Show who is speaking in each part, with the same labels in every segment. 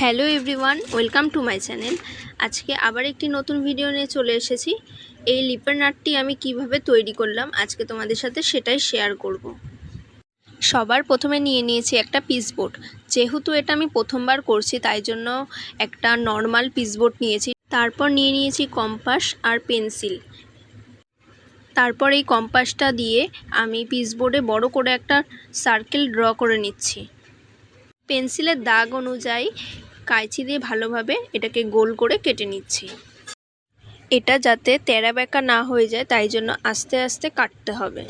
Speaker 1: Hello everyone, welcome to my channel. আজকে আবার একটি নতুন ভিডিও নিয়ে চলে এসেছি। এই লিপার নাটটি আমি কীভাবে তৈরি করলাম, আজকে তোমাদের সাথে সেটাই শেয়ার করব। সবার প্রথমে নিয়ে নিয়েছি একটা পিসবোর্ড। যেহেতু এটা আমি প্রথমবার করছি, তাই জন্য একটা নর্মাল পিসবোর্ড নিয়েছি। তারপর নিয়ে নিয়েছি কম্পাস আর পেন্সিল। তারপর এই কম্পাসটা দিয়ে আমি পিসবোর্ডে বড় করে একটা সার্কেল ড্র করে নিচ্ছি। পেন্সিলের দাগ অনুযায়ী কাঁচি দিয়ে ভালোভাবে এটাকে গোল করে কেটে নিচ্ছি। এটা যাতে তেরা বেঁকা না হয়ে যায়, তাই জন্য আস্তে আস্তে কাটতে হবে।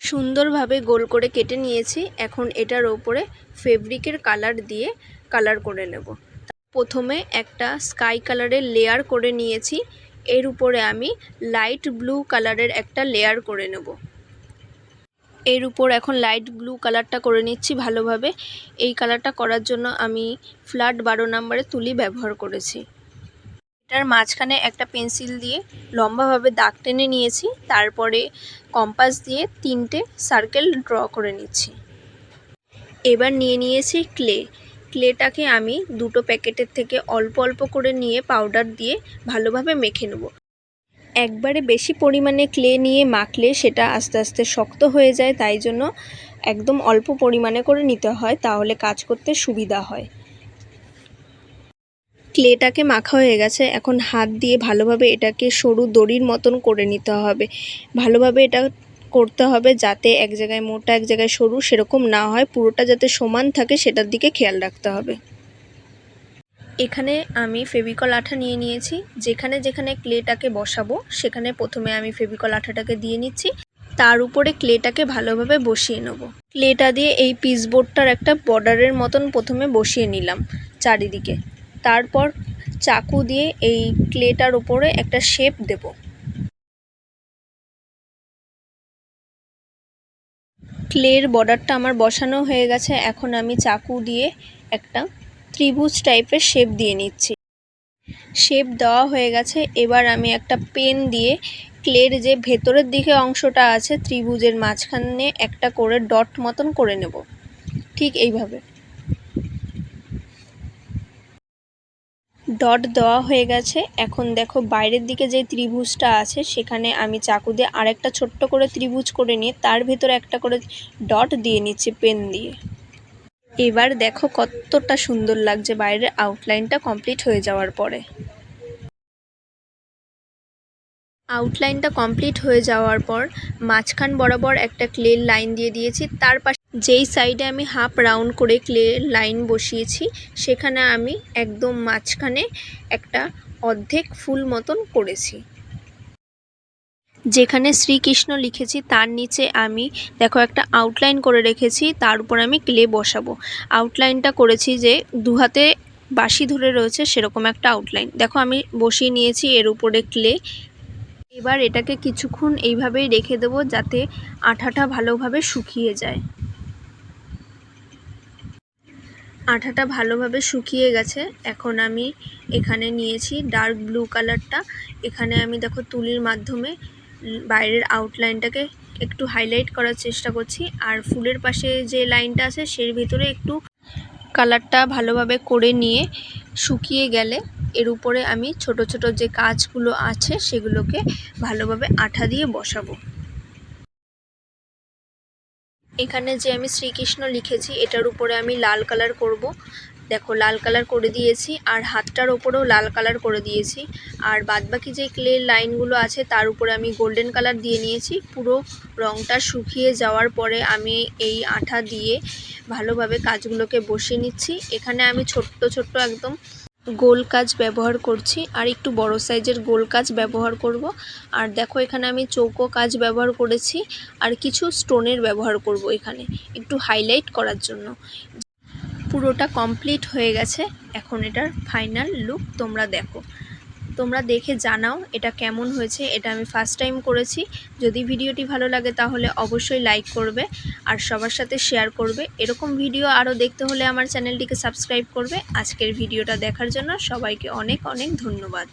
Speaker 1: সুন্দরভাবে গোল করে কেটে নিয়েছি। এখন এটার ওপরে ফেব্রিকের কালার দিয়ে কালার করে নেব। প্রথমে একটা স্কাই কালারের লেয়ার করে নিয়েছি। এর উপরে আমি লাইট ব্লু কালারের একটা লেয়ার করে নেব। এর উপর এখন লাইট ব্লু কালারটা করে নিচ্ছি ভালোভাবে। এই কালারটা করার জন্য আমি ফ্ল্যাট বারো নাম্বারে তুলি ব্যবহার করেছি। এটার মাঝখানে একটা পেন্সিল দিয়ে লম্বাভাবে দাগ টেনে নিয়েছি, তারপরে কম্পাস দিয়ে তিনটে সার্কেল ড্র করে নিচ্ছি। এবার নিয়ে নিয়েছি ক্লে ক্লেটাকে আমি দুটো প্যাকেটের থেকে অল্প অল্প করে নিয়ে পাউডার দিয়ে ভালোভাবে মেখে নেব। একবারে বেশি পরিমাণে ক্লে নিয়ে মাখলে সেটা আস্তে আস্তে শক্ত হয়ে যায়, তাই জন্য একদম অল্প পরিমাণে করে নিতে হয়, তাহলে কাজ করতে সুবিধা হয়। ক্লেটাকে মাখা হয়ে গেছে, এখন হাত দিয়ে ভালোভাবে এটাকে সরু দড়ির মতন করে নিতে হবে। ভালোভাবে এটা করতে হবে যাতে এক জায়গায় মোটা, এক জায়গায় সরু সেরকম না হয়, পুরোটা যাতে সমান থাকে সেটার দিকে খেয়াল রাখতে হবে। এখানে আমি ফেভিকল আঠা নিয়ে নিয়েছি। যেখানে যেখানে ক্লেটাকে বসাবো, সেখানে প্রথমে আমি ফেভিকল আঠাটাকে দিয়ে নিচ্ছি। তার উপরে ক্লেটাকে ভালোভাবে বসিয়ে নেব। ক্লেটা দিয়ে এই পিসবোর্ডটার একটা বর্ডারের মতন প্রথমে বসিয়ে নিলাম চারিদিকে। তারপর চাকু দিয়ে এই ক্লেটার উপরে একটা শেপ দেব। ক্লের বর্ডারটা আমার বসানো হয়ে গেছে। এখন আমি চাকু দিয়ে একটা ত্রিভুজ টাইপের শেপ দিয়ে নিচ্ছি। শেপ দেওয়া হয়ে গেছে, এবার আমি একটা পেন দিয়ে ক্লের যে ভেতরের দিকে অংশটা আছে, ত্রিভুজের মাঝখানে একটা করে ডট মতন করে নেব। ঠিক এইভাবে। ডট দেওয়া হয়ে গেছে, এখন দেখো বাইরের দিকে যে ত্রিভুজটা আছে, সেখানে আমি চাকু দিয়ে আরেকটা ছোট্ট করে ত্রিভুজ করে নিয়ে, তার ভেতরে একটা করে ডট দিয়ে নিচ্ছি পেন দিয়ে। এবার দেখো কতটা সুন্দর লাগছে বাইরের আউটলাইনটা কমপ্লিট হয়ে যাওয়ার পরে। আউটলাইনটা কমপ্লিট হয়ে যাওয়ার পর মাঝখান বরাবর একটা ক্লের লাইন দিয়ে দিয়েছি। তার পাশে যেই সাইডে আমি হাফ রাউন্ড করে ক্লের লাইন বসিয়েছি, সেখানে আমি একদম মাঝখানে একটা অর্ধেক ফুল মতন করেছি। যেখানে শ্রীকৃষ্ণ লিখেছি, তার নিচে আমি, দেখো একটা আউটলাইন করে রেখেছি, তার উপর আমি ক্লে বসাবো। আউটলাইনটা করেছি যে, দু হাতে বাঁশি ধরে রয়েছে, সেরকম একটা আউটলাইন দেখো আমি বসিয়ে নিয়েছি, এর উপরে ক্লে এবার এটাকে কিছুক্ষণ এইভাবেই রেখে দেবো, যাতে আঠাটা ভালোভাবে শুকিয়ে যায়। আঠাটা ভালোভাবে শুকিয়ে গেছে। এখন আমি এখানে নিয়েছি ডার্ক ব্লু কালারটা এখানে আমি, দেখো, তুলির মাধ্যমে বাইরের আউটলাইনটাকে একটু হাইলাইট করার চেষ্টা করছি। আর ফুলের পাশে যে লাইনটা আছে, সের ভিতরে একটু কালারটা ভালোভাবে করে নিয়ে শুকিয়ে গেলে এর উপরে আমি ছোট ছোট যে কাজগুলো আছে, সেগুলোকে ভালোভাবে আঠা দিয়ে বসাবো। এখানে যে আমি শ্রীকৃষ্ণ লিখেছি, এটার উপরে আমি লাল কালার করব। দেখো, লাল কালার করে দিয়েছি আর হাতটার ওপরেও লাল কালার করে দিয়েছি। আর বাদবাকি যে ক্লের লাইনগুলো আছে, তার উপরে আমি গোল্ডেন কালার দিয়ে নিয়েছি। পুরো রঙটা শুকিয়ে যাওয়ার পরে আমি এই আঠা দিয়ে ভালোভাবে কাজগুলোকে বসিয়ে নিচ্ছি। এখানে আমি ছোট্ট ছোট্ট একদম গোল কাজ ব্যবহার করছি আর একটু বড় সাইজের গোল কাজ ব্যবহার করব। আর দেখো, এখানে আমি চৌকো কাজ ব্যবহার করেছি আর কিছু স্টোনের ব্যবহার করব এখানে, একটু হাইলাইট করার জন্য। পুরোটা কমপ্লিট হয়ে গেছে। এখন এটার ফাইনাল লুক তোমরা দেখো। তোমরা দেখে জানাও এটা কেমন হয়েছে, এটা আমি ফার্স্ট টাইম করেছি। যদি ভিডিওটি ভালো লাগে তাহলে অবশ্যই লাইক করবে আর সবার সাথে শেয়ার করবে। এরকম ভিডিও আরও দেখতে হলে আমার চ্যানেলটিকে সাবস্ক্রাইব করবে। আজকের ভিডিওটা দেখার জন্য সবাইকে অনেক অনেক ধন্যবাদ।